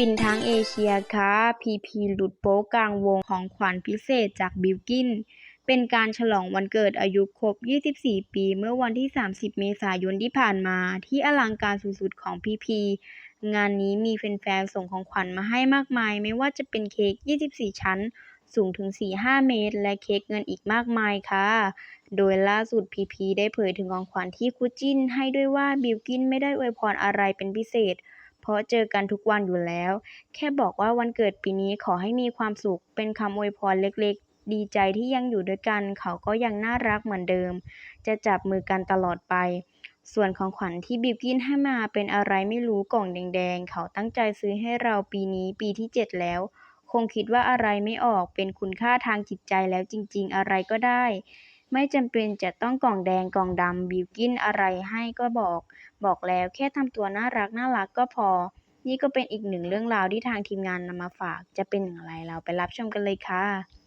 ฟินทั้งเอเชียค่ะ พีพีหลุดโป๊กลางวงของขวัญพิเศษจากบิลกิน เป็นการฉลองวันเกิดอายุครบ 24 ปีเมื่อวันที่ 30 เมษายนที่ผ่านมา ที่อลังการสุดๆของพีพีงานนี้มีแฟนๆส่งของขวัญมาให้มากมาย ไม่ว่าจะเป็นเค้ก 24 ชั้น สูงถึง 4-5 เมตร และเค้กเงินอีกมากมายค่ะ โดยล่าสุดพีพีได้เผยถึงของขวัญที่คู่จิ้น ให้ด้วยว่าบิลกินไม่ได้อวยพรอะไรเป็นพิเศษ เพราะเจอกันทุกวันอยู่แล้ว แค่บอกว่าวันเกิดปีนี้ขอให้มีความสุข เป็นคำอวยพรเล็กๆ ดีใจที่ยังอยู่ด้วยกัน เขาก็ยังน่ารักเหมือนเดิม จะจับมือกันตลอดไป ส่วนของขวัญที่บิลกินให้มาเป็นอะไรไม่รู้กล่องแดงๆ เขาตั้งใจซื้อให้เราปีนี้ปีที่7แล้ว คงคิดว่าอะไรไม่ออกเป็นคุณค่าทางจิตใจแล้วจริงๆ อะไรก็ได้ ไม่จำเป็นจะต้องกล่องแดงกล่องดำ บิลกินอะไรให้ก็บอก บอกแล้ว แค่ทำตัวน่ารักน่ารักก็พอ นี่ก็เป็นอีกหนึ่งเรื่องราวที่ทางทีมงานนำมาฝาก จะเป็นอย่างไรเราไปรับชมกันเลยค่ะ